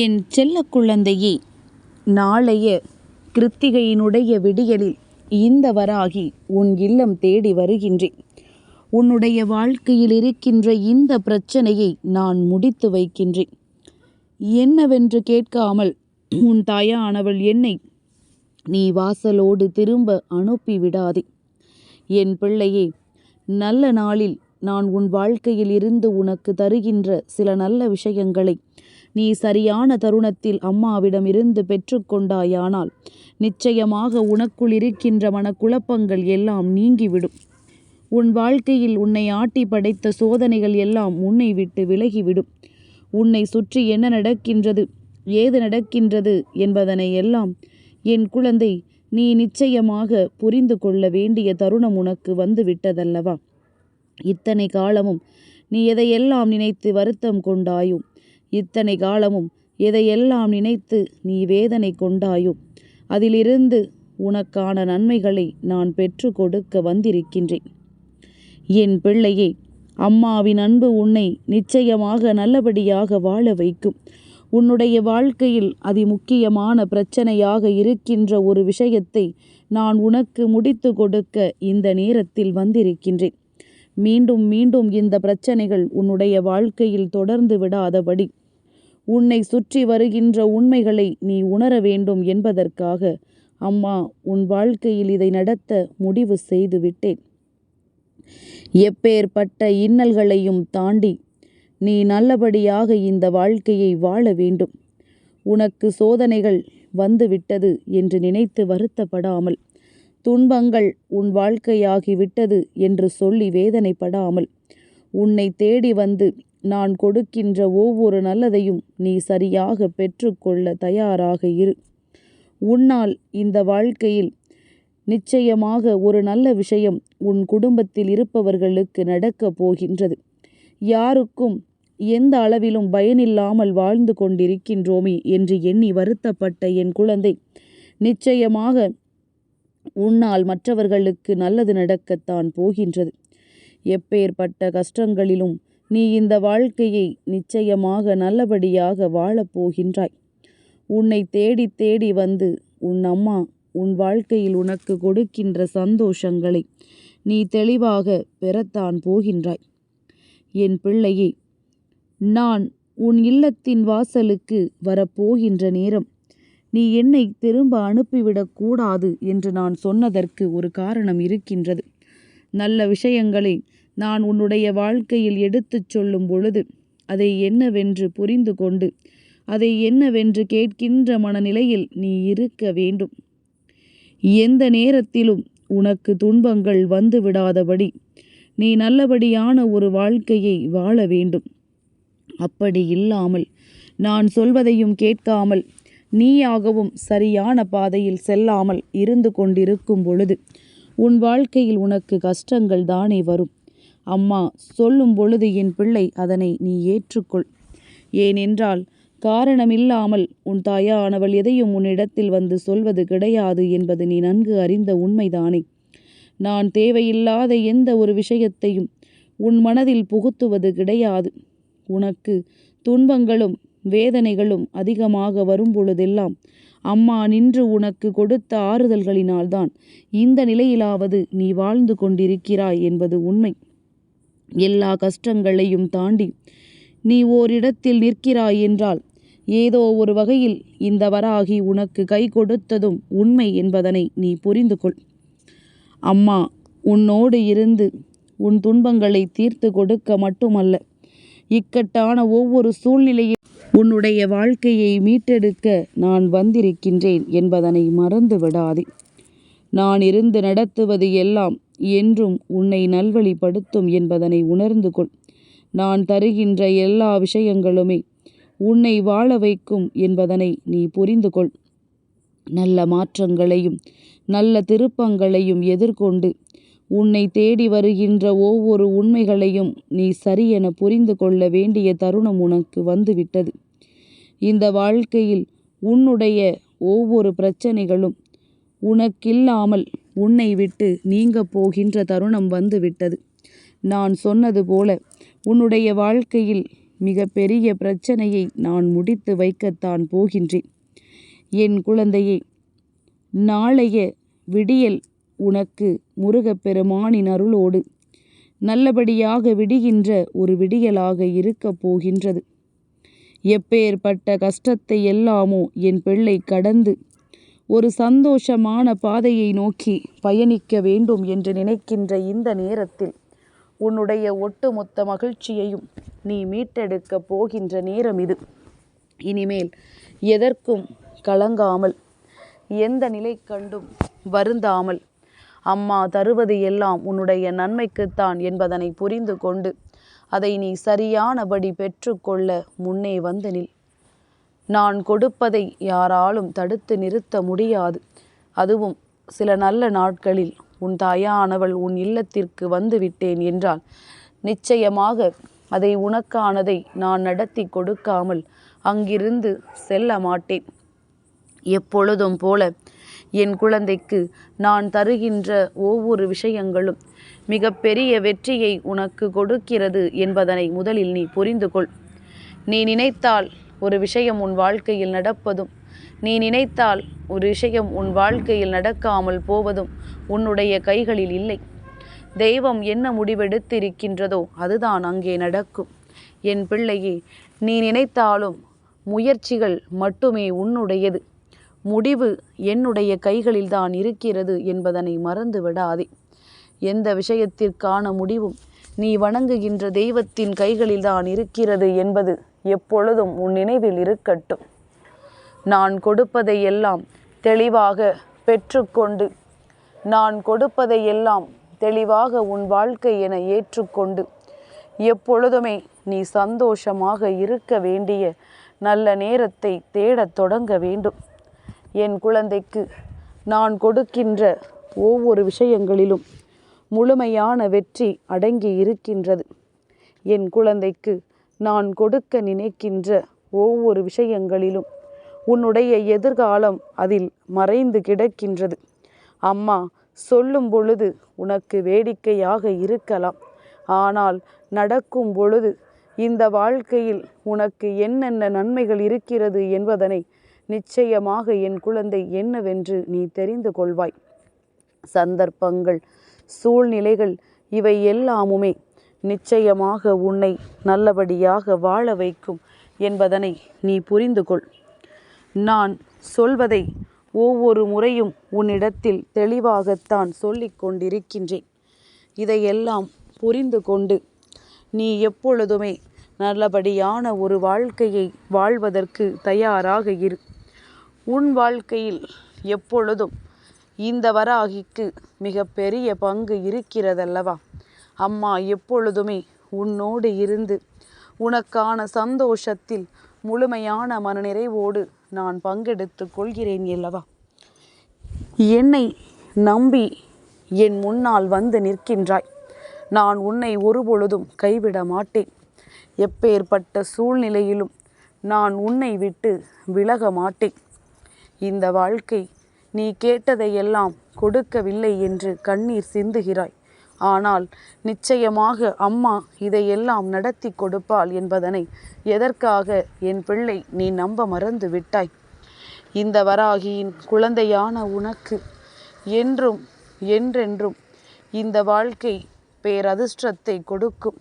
என் செல்ல குழந்தையே நாளைய கிருத்திகையினுடைய விடியலில் இந்த வராகி உன் இல்லம் தேடி வருகின்றேன். உன்னுடைய வாழ்க்கையில் இருக்கின்ற இந்த பிரச்சனையை நான் முடித்து வைக்கின்றேன். என்னவென்று கேட்காமல் உன் தாயானவள் என்னை நீ வாசலோடு திரும்ப அனுப்பி விடாதே என் பிள்ளையே நல்ல நாளில் நான் உன் வாழ்க்கையில் இருந்து உனக்கு தருகின்ற சில நல்ல விஷயங்களை நீ சரியான தருணத்தில் அம்மாவிடம் இருந்து பெற்றுக்கொண்டாயானால் நிச்சயமாக உனக்குள் இருக்கின்ற மனக்குழப்பங்கள் எல்லாம் நீங்கிவிடும். உன் வாழ்க்கையில் உன்னை ஆட்டி படைத்த சோதனைகள் எல்லாம் உன்னை விட்டு விலகிவிடும். உன்னை சுற்றி என்ன நடக்கின்றது ஏது நடக்கின்றது என்பதனை எல்லாம் என் குழந்தை நீ நிச்சயமாக புரிந்து கொள்ள வேண்டிய தருணம் உனக்கு வந்து விட்டதல்லவா இத்தனை காலமும் நீ எதையெல்லாம் நினைத்து வருத்தம் கொண்டாயும் இத்தனை காலமும் எதையெல்லாம் நினைத்து நீ வேதனை கொண்டாயோ அதிலிருந்து உனக்கான நன்மைகளை நான் பெற்று கொடுக்க வந்திருக்கின்றேன். என் பிள்ளையே அம்மாவின் அன்பு உன்னை நிச்சயமாக நல்லபடியாக வாழ வைக்கும். உன்னுடைய வாழ்க்கையில் அதிமுக்கியமான பிரச்சனையாக இருக்கின்ற ஒரு விஷயத்தை நான் உனக்கு முடித்து கொடுக்க இந்த நேரத்தில் வந்திருக்கின்றேன். மீண்டும் மீண்டும் இந்த பிரச்சனைகள் உன்னுடைய வாழ்க்கையில் தொடர்ந்து விடாதபடி உன்னை சுற்றி வருகின்ற உண்மைகளை நீ உணர வேண்டும் என்பதற்காக அம்மா உன் வாழ்க்கையில் இதை நடத்த முடிவு செய்து விட்டேன் எப்பேற்பட்ட இன்னல்களையும் தாண்டி நீ நல்லபடியாக இந்த வாழ்க்கையை வாழ வேண்டும். உனக்கு சோதனைகள் வந்துவிட்டது என்று நினைத்து வருத்தப்படாமல் துன்பங்கள் உன் வாழ்க்கையாகிவிட்டது என்று சொல்லி வேதனைப்படாமல் உன்னை தேடி வந்து நான் கொடுக்கின்ற ஒவ்வொரு நல்லதையும் நீ சரியாக பெற்றுக்கொள்ள தயாராக இரு. உன்னால் இந்த வாழ்க்கையில் நிச்சயமாக ஒரு நல்ல விஷயம் உன் குடும்பத்தில் இருப்பவர்களுக்கு நடக்கப் போகின்றது. யாருக்கும் எந்த அளவிலும் பயனில்லாமல் வாழ்ந்து கொண்டிருக்கின்றோமே என்று எண்ணி வருத்தப்பட்ட என் குழந்தை நிச்சயமாக உன்னால் மற்றவர்களுக்கு நல்லது நடக்கத்தான் போகின்றது. எப்பேற்பட்ட கஷ்டங்களிலும் நீ இந்த வாழ்க்கையை நிச்சயமாக நல்லபடியாக வாழப்போகின்றாய் உன்னை தேடி தேடி வந்து உன் அம்மா உன் வாழ்க்கையில் உனக்கு கொடுக்கின்ற சந்தோஷங்களை நீ தெளிவாக பெறத்தான் போகின்றாய். என் பிள்ளையே நான் உன் இல்லத்தின் வாசலுக்கு வரப்போகின்ற நேரம் நீ என்னை திரும்ப அனுப்பிவிடக்கூடாது என்று நான் சொன்னதற்கு ஒரு காரணம் இருக்கின்றது. நல்ல விஷயங்களை நான் உன்னுடைய வாழ்க்கையில் எடுத்துச் சொல்லும் பொழுது அதை என்னவென்று புரிந்து கொண்டு அதை என்னவென்று கேட்கின்ற மனநிலையில் நீ இருக்க வேண்டும். எந்த நேரத்திலும் உனக்கு துன்பங்கள் வந்து விடாதபடி நீ நல்லபடியான ஒரு வாழ்க்கையை வாழ வேண்டும். அப்படி இல்லாமல் நான் சொல்வதையும் கேட்காமல் நீயாகவும் சரியான பாதையில் செல்லாமல் இருந்து கொண்டிருக்கும் பொழுது உன் வாழ்க்கையில் உனக்கு கஷ்டங்கள் தானே வரும். அம்மா சொல்லும் பொழுது என் பிள்ளை அதனை நீ ஏற்றுக்கொள். ஏனென்றால் காரணமில்லாமல் உன் தாயானவள் எதையும் உன்னிடத்தில் வந்து சொல்வது கிடையாது என்பது நீ நன்கு அறிந்த உண்மைதானே. நான் தேவையில்லாத எந்த ஒரு விஷயத்தையும் உன் மனதில் புகுத்துவது கிடையாது. உனக்கு துன்பங்களும் வேதனைகளும் அதிகமாக வரும் பொழுதெல்லாம் அம்மா நின்று உனக்கு கொடுத்த ஆறுதல்களினால்தான் இந்த நிலையிலாவது நீ வாழ்ந்து கொண்டிருக்கிறாய் என்பது உண்மை. எல்லா கஷ்டங்களையும் தாண்டி. நீ ஓரிடத்தில் நிற்கிறாய் என்றால் ஏதோ ஒரு வகையில் இந்த வராகி உனக்கு கை கொடுத்ததும் உண்மை என்பதனை நீ புரிந்து கொள். அம்மா உன்னோடு இருந்து உன் துன்பங்களை தீர்த்து கொடுக்க மட்டுமல்ல இக்கட்டான ஒவ்வொரு சூழ்நிலையில் உன்னுடைய வாழ்க்கையை மீட்டெடுக்க நான் வந்திருக்கின்றேன் என்பதனை மறந்து விடாதே நான் இருந்து நடத்துவது எல்லாம் என்றும் உன்னை நல்வழிப்படுத்தும் என்பதனை உணர்ந்து கொள். நான் தருகின்ற எல்லா விஷயங்களுமே உன்னை வாழ வைக்கும் என்பதனை நீ புரிந்து கொள். நல்ல மாற்றங்களையும் நல்ல திருப்பங்களையும் எதிர்கொண்டு உன்னை தேடி வருகின்ற ஒவ்வொரு உண்மைகளையும் நீ சரியென புரிந்து கொள்ள வேண்டிய தருணம் உனக்கு வந்துவிட்டது. இந்த வாழ்க்கையில் உன்னுடைய ஒவ்வொரு பிரச்சனைகளும் உனக்கில்லாமல் உன்னை விட்டு நீங்க போகின்ற தருணம் வந்து விட்டது நான் சொன்னது போல உன்னுடைய வாழ்க்கையில் மிக பெரிய பிரச்சனையை நான் முடித்து வைக்கத்தான் போகின்றேன். என் குழந்தையே நாளைய விடியல் உனக்கு முருகப்பெருமானின் அருளோடு நல்லபடியாக விடுகின்ற ஒரு விடியலாக இருக்கப் போகின்றது. எப்பேற்பட்ட கஷ்டத்தை எல்லாமோ என் பிள்ளை கடந்து ஒரு சந்தோஷமான பாதையை நோக்கி பயணிக்க வேண்டும் என்று நினைக்கின்ற இந்த நேரத்தில் உன்னுடைய ஒட்டுமொத்த மகிழ்ச்சியையும் நீ மீட்டெடுக்கப் போகின்ற நேரம் இது. இனிமேல் எதற்கும் கலங்காமல் எந்த நிலை கண்டும் வருந்தாமல் அம்மா தருவது எல்லாம் உன்னுடைய நன்மைக்குத்தான் என்பதனை புரிந்து கொண்டு அதை நீ சரியானபடி பெற்றுக்கொள்ள முன்னே வந்து நில். நான் கொடுப்பதை யாராலும் தடுத்து நிறுத்த முடியாது. அதுவும் சில நல்ல நாட்களில் உன் தாயானவள் உன் இல்லத்திற்கு வந்து விட்டேன் என்றால் நிச்சயமாக அதை உனக்கானதை நான் நடத்தி கொடுக்காமல் அங்கிருந்து செல்ல மாட்டேன். எப்பொழுதும் போல என் குழந்தைக்கு நான் தருகின்ற ஒவ்வொரு விஷயங்களும் மிகப்பெரிய வெற்றியை உனக்கு கொடுக்கிறது என்பதனை முதலில் நீ புரிந்து கொள் நீ நினைத்தால் ஒரு விஷயம் உன் வாழ்க்கையில் நடப்பதும் நீ நினைத்தால் ஒரு விஷயம் உன் வாழ்க்கையில் நடக்காமல் போவதும் உன்னுடைய கைகளில் இல்லை. தெய்வம் என்ன முடிவெடுத்திருக்கின்றதோ அதுதான் அங்கே நடக்கும். என் பிள்ளையே நீ நினைத்தாலும் முயற்சிகள் மட்டுமே உன்னுடையது. முடிவு என்னுடைய கைகளில்தான் இருக்கிறது என்பதனை மறந்து விடாதே எந்த விஷயத்திற்கான முடிவும் நீ வணங்குகின்ற தெய்வத்தின் கைகளில்தான் இருக்கிறது என்பது எப்பொழுதும் உன் நினைவில் இருக்கட்டும். நான் கொடுப்பதை எல்லாம் தெளிவாக பெற்றுக்கொண்டு நான் கொடுப்பதை எல்லாம் தெளிவாக உன் வாழ்க்கை என ஏற்றுக்கொண்டு எப்பொழுதுமே நீ சந்தோஷமாக இருக்க வேண்டிய நல்ல நேரத்தை தேடத் தொடங்க வேண்டும். என் குழந்தைக்கு நான் கொடுக்கின்ற ஒவ்வொரு விஷயங்களிலும் முழுமையான வெற்றி அடங்கி இருக்கின்றது. என் குழந்தைக்கு நான் கொடுக்க நினைக்கின்ற ஒவ்வொரு விஷயங்களிலும் உன்னுடைய எதிர்காலம் அதில் மறைந்து கிடக்கின்றது. அம்மா சொல்லும் பொழுது உனக்கு வேடிக்கையாக இருக்கலாம். ஆனால் நடக்கும் பொழுது இந்த வாழ்க்கையில் உனக்கு என்னென்ன நன்மைகள் இருக்கிறது என்பதனை நிச்சயமாக என் குழந்தை என்னவென்று நீ தெரிந்து கொள்வாய். சந்தர்ப்பங்கள் சூழ்நிலைகள் இவை எல்லாமுமே நிச்சயமாக உன்னை நல்லபடியாக வாழ வைக்கும் என்பதனை நீ புரிந்து கொள் நான் சொல்வதை ஒவ்வொரு முறையும் உன்னிடத்தில் தெளிவாகத்தான் சொல்லிக் கொண்டிருக்கின்றேன். இதையெல்லாம் புரிந்து கொண்டு நீ எப்பொழுதுமே நல்லபடியான ஒரு வாழ்க்கையை வாழ்வதற்கு தயாராக இரு. உன் வாழ்க்கையில் எப்பொழுதும் இந்த வராகிக்கு மிக பெரிய பங்கு இருக்கிறதல்லவா? அம்மா எப்பொழுதுமே உன்னோடு இருந்து உனக்கான சந்தோஷத்தில் முழுமையான மனநிறைவோடு நான் பங்கெடுத்து கொள்கிறேன் அல்லவா? என்னை நம்பி என் முன்னால் வந்து நிற்கின்றாய். நான் உன்னை ஒருபொழுதும் கைவிட மாட்டேன். எப்பேற்பட்ட சூழ்நிலையிலும் நான் உன்னை விட்டு விலக மாட்டேன். இந்த வாழ்க்கை நீ கேட்டதையெல்லாம் கொடுக்கவில்லை என்று கண்ணீர் சிந்துகிறாய். ஆனால் நிச்சயமாக அம்மா இதையெல்லாம் நடத்தி கொடுப்பாள் என்பதனை எதற்காக என் பிள்ளை நீ நம்ப மறந்து விட்டாய்? இந்த வராகியின் குழந்தையான உனக்கு என்றும் என்றென்றும் இந்த வாழ்க்கை பேரதிர்ஷ்டத்தை கொடுக்கும்.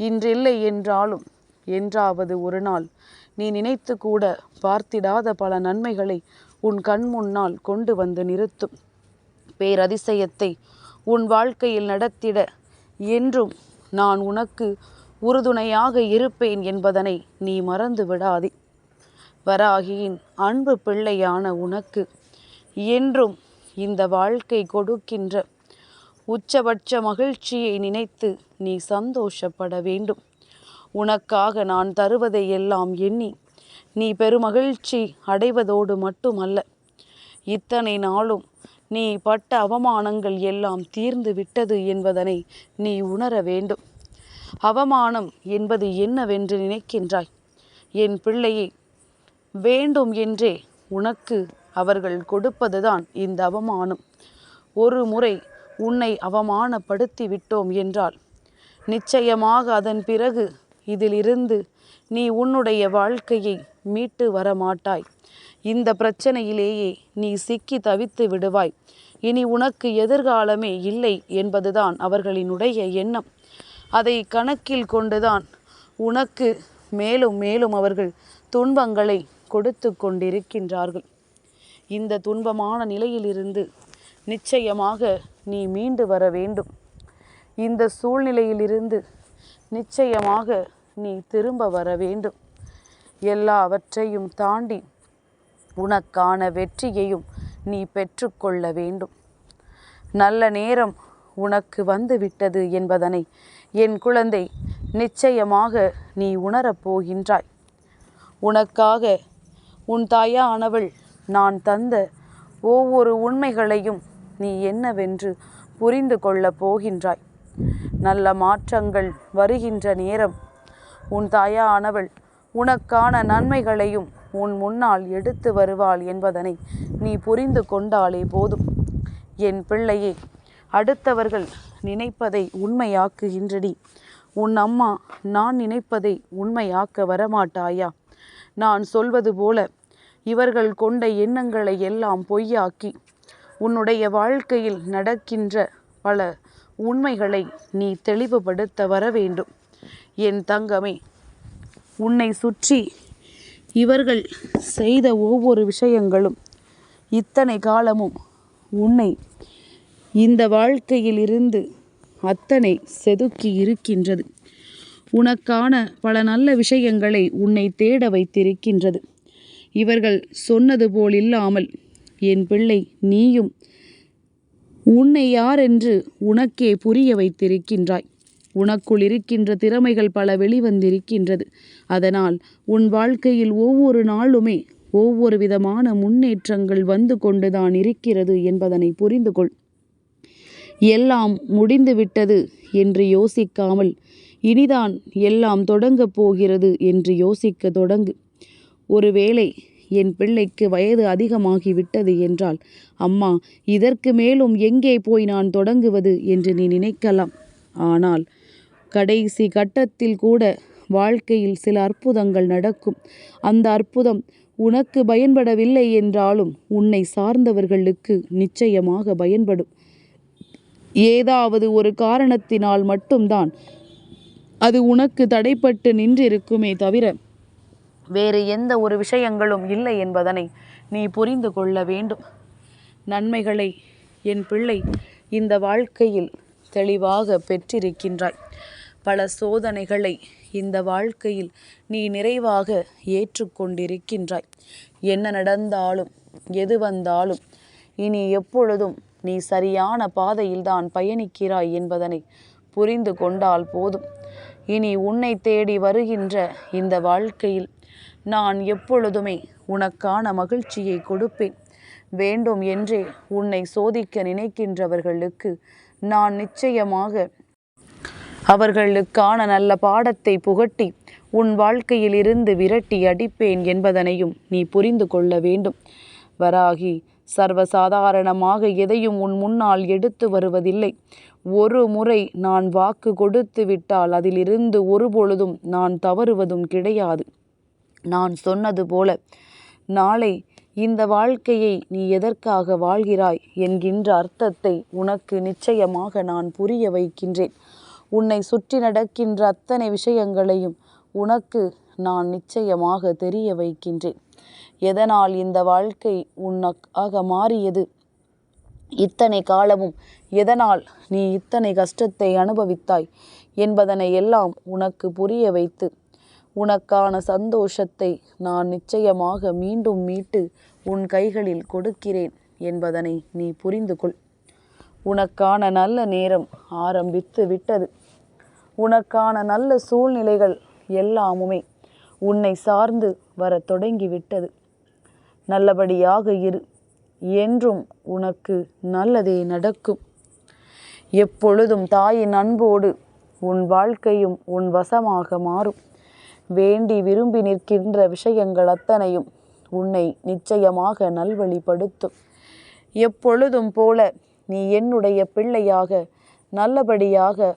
இன்றில்லை என்றாலும் என்றாவது ஒரு நாள் நீ நினைத்து கூட பார்த்திடாத பல நன்மைகளை உன் கண் முன்னால் கொண்டு வந்து நிறுத்தும். பேரதிசயத்தை உன் வாழ்க்கையில் நடத்திட என்றும் நான் உனக்கு உறுதுணையாக இருப்பேன் என்பதனை நீ மறந்து விடாதே வராகியின் அன்பு பிள்ளையான உனக்கு என்றும் இந்த வாழ்க்கை கொடுக்கின்ற உச்சபட்ச மகிழ்ச்சியை நினைத்து நீ சந்தோஷப்பட வேண்டும். உனக்காக நான் தருவதை எல்லாம் எண்ணி நீ பெருமகிழ்ச்சி அடைவதோடு மட்டுமல்ல இத்தனை நாளும் நீ பட்ட அவமானங்கள் எல்லாம் தீர்ந்து விட்டது என்பதனை நீ உணர வேண்டும். அவமானம் என்பது என்னவென்று நினைக்கின்றாய்? என் பிள்ளையை வேண்டும் என்றே உனக்கு அவர்கள் கொடுப்பதுதான் இந்த அவமானம். ஒரு முறை உன்னை அவமானப்படுத்தி விட்டோம் என்றால் நிச்சயமாக அதன் பிறகு இதிலிருந்து நீ உன்னுடைய வாழ்க்கையை மீட்டு வர மாட்டாய் இந்த பிரச்சனையிலேயே நீ சிக்கி தவித்து விடுவாய். இனி உனக்கு எதிர்காலமே இல்லை என்பதுதான் அவர்களினுடைய எண்ணம். அதை கணக்கில் கொண்டுதான் உனக்கு மேலும் மேலும் அவர்கள் துன்பங்களை கொடுத்து கொண்டிருக்கின்றார்கள். இந்த துன்பமான நிலையிலிருந்து நிச்சயமாக நீ மீண்டு வர வேண்டும். இந்த சூழ்நிலையிலிருந்து நிச்சயமாக நீ திரும்ப வர வேண்டும். எல்லாவற்றையும் தாண்டி உனக்கான வெற்றியையும் நீ பெற்றுக்கொள்ள வேண்டும். நல்ல நேரம் உனக்கு வந்துவிட்டது என்பதனை என் குழந்தை நிச்சயமாக நீ உணரப் போகின்றாய். உனக்காக உன் தாயானவள் நான் தந்த ஒவ்வொரு உண்மைகளையும் நீ என்னவென்று புரிந்து கொள்ளப் போகின்றாய். நல்ல மாற்றங்கள் வருகின்ற நேரம் உன் தாயானவள் உனக்கான நன்மைகளையும் உன் முன்னால் எடுத்து வருவாள் என்பதனை நீ புரிந்து கொண்டாலே போதும். என் பிள்ளையே அடுத்தவர்கள் நினைப்பதை உண்மையாக்குகின்றடி. உன் அம்மா நான் நினைப்பதை உண்மையாக்க வரமாட்டாயா? நான் சொல்வது போல இவர்கள் கொண்ட எண்ணங்களை எல்லாம் பொய்யாக்கி உன்னுடைய வாழ்க்கையில் நடக்கின்ற பல உண்மைகளை நீ தெளிவுபடுத்த வர வேண்டும் என் தங்கமே உன்னை சுற்றி இவர்கள் செய்த ஒவ்வொரு விஷயங்களும் இத்தனை காலமும் உன்னை இந்த வாழ்க்கையில் இருந்து அத்தனை செதுக்கி இருக்கின்றது. உனக்கான பல நல்ல விஷயங்களை உன்னை தேட வைத்திருக்கின்றது. இவர்கள் சொன்னது போல் இல்லாமல் என் பிள்ளை நீயும் உன்னை யார் என்று உனக்கே புரிய வைத்திருக்கின்றாய். உனக்குள் இருக்கின்ற திறமைகள் பல வெளிவந்திருக்கின்றது. அதனால் உன் வாழ்க்கையில் ஒவ்வொரு நாளுமே ஒவ்வொரு விதமான முன்னேற்றங்கள் வந்து கொண்டுதான் இருக்கிறது என்பதனை புரிந்து கொள் எல்லாம் முடிந்துவிட்டது என்று யோசிக்காமல் இனிதான் எல்லாம் தொடங்கப் போகிறது என்று யோசிக்க தொடங்கு. ஒருவேளை என் பிள்ளைக்கு வயது அதிகமாகிவிட்டது என்றால் அம்மா இதற்கு மேலும் எங்கே போய் நான் தொடங்குவது என்று நீ நினைக்கலாம். ஆனால் கடைசி கட்டத்தில் கூட வாழ்க்கையில் சில அற்புதங்கள் நடக்கும். அந்த அற்புதம் உனக்கு பயன்படவில்லை என்றாலும் உன்னை சார்ந்தவர்களுக்கு நிச்சயமாக பயன்படும். ஏதாவது ஒரு காரணத்தினால் மட்டும்தான் அது உனக்கு தடைப்பட்டு நின்றிருக்குமே தவிர வேறு எந்த ஒரு விஷயங்களும் இல்லை என்பதனை நீ புரிந்து கொள்ள வேண்டும். நன்மைகளை என் பிள்ளை இந்த வாழ்க்கையில் தெளிவாக பெற்றிருக்கின்றாய். பல சோதனைகளை இந்த வாழ்க்கையில் நீ நிறைவாக ஏற்றுக்கொண்டிருக்கின்றாய். என்ன நடந்தாலும் எது வந்தாலும் இனி எப்பொழுதும் நீ சரியான பாதையில்தான் பயணிக்கிறாய் என்பதனை புரிந்து கொண்டால் போதும். இனி உன்னை தேடி வருகின்ற இந்த வாழ்க்கையில் நான் எப்பொழுதுமே உனக்கான மகிழ்ச்சியை கொடுப்பேன். வேண்டும் என்றே உன்னை சோதிக்க நினைக்கின்றவர்களுக்கு நான் நிச்சயமாக அவர்களுக்கான நல்ல பாடத்தை புகட்டி உன் வாழ்க்கையில் இருந்து விரட்டி அடிப்பேன் என்பதனையும் நீ புரிந்து கொள்ள வேண்டும். வராகி சர்வசாதாரணமாக எதையும் உன் முன்னால் எடுத்து வருவதில்லை. ஒரு முறை நான் வாக்கு கொடுத்து விட்டால் அதிலிருந்து ஒருபொழுதும் நான் தவறுவதும் கிடையாது. நான் சொன்னது போல நாளை இந்த வாழ்க்கையை நீ எதற்காக வாழ்கிறாய் என்கின்ற அர்த்தத்தை உனக்கு நிச்சயமாக நான் புரிய வைக்கின்றேன். உன்னை சுற்றி நடக்கின்ற அத்தனை விஷயங்களையும் உனக்கு நான் நிச்சயமாக தெரிய வைக்கின்றேன். எதனால் இந்த வாழ்க்கை உனக்காக மாறியது? இத்தனை காலமும் எதனால் நீ இத்தனை கஷ்டத்தை அனுபவித்தாய் என்பதனை எல்லாம் உனக்கு புரிய வைத்து உனக்கான சந்தோஷத்தை நான் நிச்சயமாக மீண்டும் மீட்டு உன் கைகளில் கொடுக்கிறேன் என்பதனை நீ புரிந்து கொள் உனக்கான நல்ல நேரம் ஆரம்பித்து விட்டது. உனக்கான நல்ல சூழ்நிலைகள் எல்லாமுமே உன்னை சார்ந்து வர தொடங்கிவிட்டது. நல்லபடியாக இரு. என்றும் உனக்கு நல்லதே நடக்கும். எப்பொழுதும் தாயின் அன்போடு உன் வாழ்க்கையும் உன் வசமாக மாறும். வேண்டி விரும்பி நிற்கின்ற விஷயங்கள் அத்தனையும் உன்னை நிச்சயமாக நல்வழிப்படுத்தும். எப்பொழுதும் போல நீ என்னுடைய பிள்ளையாக நல்லபடியாக